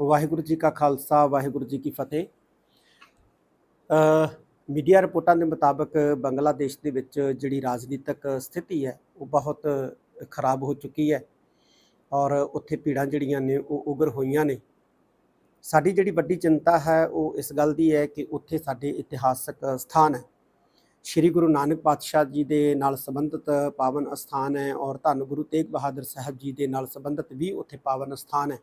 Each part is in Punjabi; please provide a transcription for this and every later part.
ਵਾਹਿਗੁਰੂ ਜੀ ਕਾ ਖਾਲਸਾ, ਵਾਹਿਗੁਰੂ ਜੀ ਕੀ ਫਤਿਹ। ਮੀਡੀਆ ਰਿਪੋਰਟਾਂ ਦੇ ਮੁਤਾਬਕ ਬੰਗਲਾਦੇਸ਼ ਦੇ ਵਿੱਚ ਜਿਹੜੀ ਰਾਜਨੀਤਿਕ ਸਥਿਤੀ ਹੈ, ਉਹ ਬਹੁਤ ਖਰਾਬ ਹੋ ਚੁੱਕੀ ਹੈ ਔਰ ਉੱਥੇ ਭੀੜਾਂ ਜਿਹੜੀਆਂ ਨੇ, ਉਹ ਉਗਰ ਹੋਈਆਂ ਨੇ। ਸਾਡੀ ਜਿਹੜੀ ਵੱਡੀ ਚਿੰਤਾ ਹੈ, ਉਹ ਇਸ ਗੱਲ ਦੀ ਹੈ ਕਿ ਉੱਥੇ ਸਾਡੇ ਇਤਿਹਾਸਕ ਸਥਾਨ ਹੈ। ਸ੍ਰੀ ਗੁਰੂ ਨਾਨਕ ਪਾਤਸ਼ਾਹ ਜੀ ਦੇ ਨਾਲ ਸੰਬੰਧਿਤ ਪਾਵਨ ਅਸਥਾਨ ਹੈ ਔਰ ਧੰਨ ਗੁਰੂ ਤੇਗ ਬਹਾਦਰ ਸਾਹਿਬ ਜੀ ਦੇ ਨਾਲ ਸੰਬੰਧਿਤ ਵੀ ਉੱਥੇ ਪਾਵਨ ਅਸਥਾਨ ਹੈ।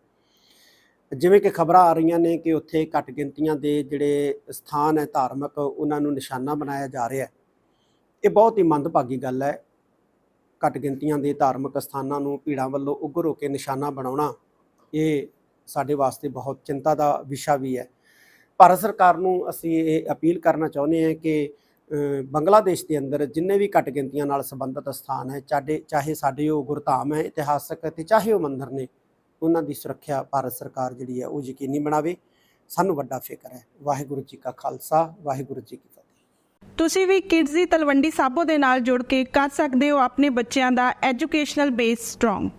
ਜਿਵੇਂ ਕਿ ਖਬਰਾਂ ਆ ਰਹੀਆਂ ਨੇ ਕਿ ਉੱਥੇ ਘੱਟ ਗਿਣਤੀਆਂ ਦੇ ਜਿਹੜੇ ਸਥਾਨ ਹੈ ਧਾਰਮਿਕ, ਉਹਨਾਂ ਨੂੰ ਨਿਸ਼ਾਨਾ ਬਣਾਇਆ ਜਾ ਰਿਹਾ ਹੈ। ਇਹ ਬਹੁਤ ਹੀ ਮੰਦਭਾਗੀ ਗੱਲ ਹੈ। ਘੱਟ ਗਿਣਤੀਆਂ ਦੇ ਧਾਰਮਿਕ ਸਥਾਨਾਂ ਨੂੰ ਭੀੜਾਂ ਵੱਲੋਂ ਉਗਰ ਹੋ ਕੇ ਨਿਸ਼ਾਨਾ ਬਣਾਉਣਾ, ਇਹ ਸਾਡੇ ਵਾਸਤੇ ਬਹੁਤ ਚਿੰਤਾ ਦਾ ਵਿਸ਼ਾ ਵੀ ਹੈ। ਭਾਰਤ ਸਰਕਾਰ ਨੂੰ ਅਸੀਂ ਇਹ ਅਪੀਲ ਕਰਨਾ ਚਾਹੁੰਦੇ ਹਾਂ ਕਿ ਬੰਗਲਾਦੇਸ਼ ਦੇ ਅੰਦਰ ਜਿੰਨੇ ਵੀ ਘੱਟ ਗਿਣਤੀਆਂ ਨਾਲ ਸੰਬੰਧਿਤ ਸਥਾਨ ਹੈ, ਚਾਹੇ ਚਾਹੇ ਸਾਡੇ ਉਹ ਗੁਰਧਾਮ ਹੈ, ਇਤਿਹਾਸਕ ਤੇ ਚਾਹੇ ਉਹ ਮੰਦਿਰ ਨੇ ਉਹਨਾਂ ਦੀ ਸੁਰੱਖਿਆ ਭਾਰਤ ਸਰਕਾਰ ਜਿਹੜੀ ਹੈ ਉਹ ਯਕੀਨੀ ਬਣਾਵੇ। ਸਾਨੂੰ ਵੱਡਾ ਫਿਕਰ ਹੈ। ਵਾਹਿਗੁਰੂ ਜੀ ਕਾ ਖਾਲਸਾ, ਵਾਹਿਗੁਰੂ ਜੀ ਕੀ ਫਤਿਹ। ਤੁਸੀਂ ਵੀ ਕਿਡਜ਼ ਦੀ ਤਲਵੰਡੀ ਸਾਬੋ ਦੇ ਨਾਲ ਜੁੜ ਕੇ ਕਰ ਸਕਦੇ ਹੋ ਆਪਣੇ ਬੱਚਿਆਂ ਦਾ ਐਜੂਕੇਸ਼ਨਲ ਬੇਸ ਸਟਰੋਂਗ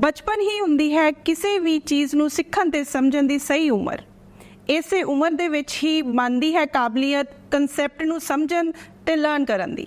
ਬਚਪਨ ਹੀ ਹੁੰਦੀ ਹੈ ਕਿਸੇ ਵੀ ਚੀਜ਼ ਨੂੰ ਸਿੱਖਣ ਤੇ ਸਮਝਣ ਦੀ ਸਹੀ ਉਮਰ। ਇਸੇ ਉਮਰ ਦੇ ਵਿੱਚ ਹੀ ਮੰਨਦੀ ਹੈ ਕਾਬਲੀਅਤ ਕਨਸੈਪਟ ਨੂੰ ਸਮਝਣ ਤੇ ਲਰਨ ਕਰਨ ਦੀ।